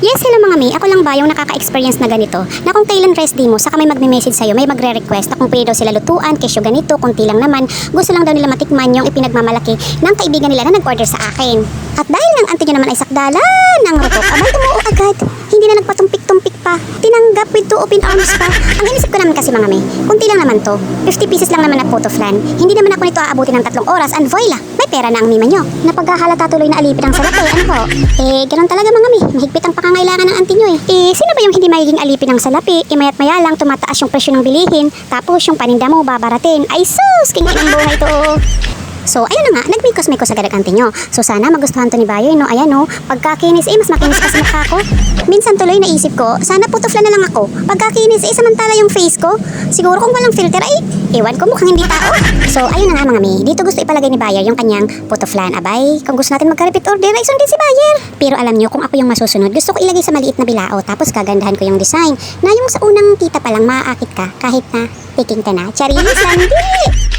Yes, hello mga mi. Ako lang ba yung nakaka-experience na ganito? Na kung kailan rest day mo, saka may magme-message sa'yo, may magre-request na kung pwede daw sila lutuan, kesyo ganito, kunti lang naman. Gusto lang daw nila matikman yung ipinagmamalaki ng kaibigan nila na nag-order sa akin. At dahil ng auntie nyo naman ay sakdalan ng rutok, abay tumuo agad. Hindi na nagpatumpik-tumpik pa. Tinanggap with two open arms pa. Ang inisip ko naman kasi mga mi, kunti lang naman to. 50 pieces lang naman na photo flan. Hindi naman ako nito aabutin ng tatlong oras and voila, may pera na ang mima nyo. Napaghahalata tuloy na alipin ang salapi. Ano po? Eh, ganun talaga mga mi. Mahigpit ang pangangailangan ng auntie nyo eh. Eh, sino ba yung hindi magiging alipin ng salapi? Eh, mayat maya lang tumataas yung presyo ng bilihin. Tapos yung paninda mo babaratin. Ay sus, kingin ang buhay to. So, ayun na nga, nagmikos-mikos agad ang ante nyo. So, sana magustuhan to ni Bayoy, no? Ayan, no? Pagkakinis, eh, mas makinis pa sa mukha ko. Minsan tuloy naisip ko, sana putufla na lang ako. Pagkakinis, eh, samantala yung face ko. Siguro kung walang filter, ay, ewan ko mukhang hindi tao. So, ayun na nga mga mi, dito gusto ipalagay ni Bayer yung kanyang putuflan. Abay, kung gusto natin magka-repeat order, ay sundin si Bayer. Pero alam nyo, kung ako yung masusunod, gusto ko ilagay sa maliit na bilao, tapos kagandahan ko yung design, na yung sa unang kita pa lang maaakit ka, kahit na tiking na. Charis, landi!